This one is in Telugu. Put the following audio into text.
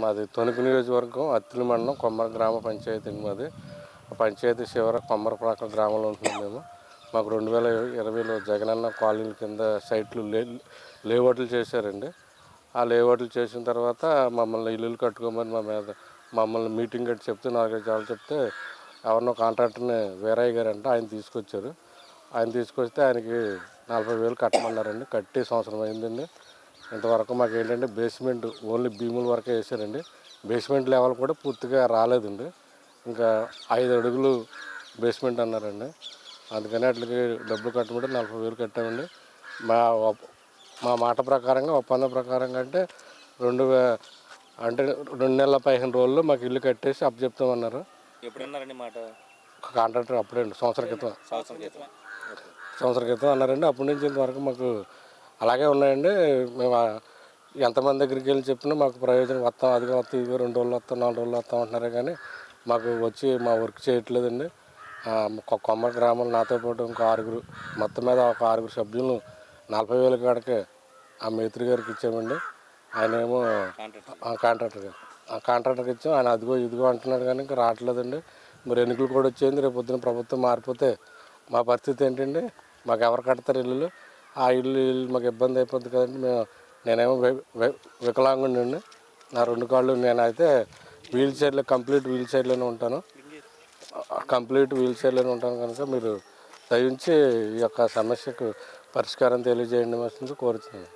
మాది తొణుకు నియోజకవర్గం అత్తిలి మండలం కొమ్మర గ్రామ పంచాయతీ అండి మాది. పంచాయతీ శివర కొమ్మరపాక గ్రామంలో ఉంటున్నాం మేము. మాకు రెండు వేల ఇరవైలో జగనన్న కాలనీల కింద సైట్లు లే లేఅవుట్లు చేశారండి. ఆ లేఅవుట్లు చేసిన తర్వాత మమ్మల్ని ఇల్లులు కట్టుకోమని మా మీద మమ్మల్ని మీటింగ్ కట్టి చెప్తే నాలుగైదు సార్లు చెప్తే ఎవరినో కాంట్రాక్టర్ని వీరయ్య గారు అంటే ఆయన తీసుకొచ్చారు. ఆయన తీసుకొస్తే ఆయనకి నలభై వేలు కట్టమన్నారండి. కట్టి సంవత్సరం అయిందండి. ఇంతవరకు మాకు ఏంటంటే బేస్మెంట్ ఓన్లీ భీముల వరకే వేసారండి. బేస్మెంట్ లెవెల్ కూడా పూర్తిగా రాలేదండి. ఇంకా ఐదు అడుగులు బేస్మెంట్ అన్నారండి. అందుకని వాటికి డబ్బులు కట్టమంటే నలభై వేలు కట్టామండి. మా మా మాట ప్రకారంగా ఒప్పందం ప్రకారంగా అంటే రెండు అంటే రెండు నెలల పదిహేను రోజుల్లో మాకు ఇల్లు కట్టేసి అప్పచెప్తామన్నారు. ఎప్పుడన్నారండి మాట? కాంట్రాక్టర్ అప్పుడే సంవత్సరం క్రితం. సంవత్సరం క్రితం. సంవత్సరం క్రితం అన్నారండి. అప్పటి నుంచి ఇంతవరకు మాకు అలాగే ఉన్నాయండి. మేము ఎంతమంది దగ్గరికి వెళ్ళి చెప్పినా మాకు ప్రయోజనం వస్తాం అది వస్తాం ఇదిగో రెండు రోజులు వస్తాం నాలుగు రోజులు వస్తాం అంటున్నారే కానీ మాకు వచ్చి మా వర్క్ చేయట్లేదండి. కొమ్మ గ్రామంలో నాతో పాటు ఇంకో ఆరుగురు మొత్తం మీద ఒక ఆరుగురు సభ్యులను నలభై వేల కాడకే ఆ మేత్రి గారికి ఇచ్చామండి. ఆయన ఏమో ఆ కాంట్రాక్టర్ గారు ఆ కాంట్రాక్టర్కి ఇచ్చాం. ఆయన అదిగో ఇదిగో అంటున్నాడు కానీ ఇంకా రావట్లేదండి. మరి ఎన్నికలు కూడా వచ్చేది రేపు పొద్దున ప్రభుత్వం మారిపోతే మా పరిస్థితి ఏంటండి? మాకు ఎవరు కడతారు ఇల్లు ఆ ఇల్లు ఇల్లు మాకు ఇబ్బంది అయిపోద్ది కదండి. మేము నేనేమో వి- వి- నా రెండు కాళ్ళు నేనైతే వీల్ చైర్లో కంప్లీట్ వీల్ చైర్లోనే ఉంటాను. కంప్లీట్ వీల్ చైర్లోనే ఉంటాను కనుక మీరు దయించి ఈ యొక్క సమస్యకు పరిష్కారం తెలియజేయండి వస్తుంది కోరుతున్నాను.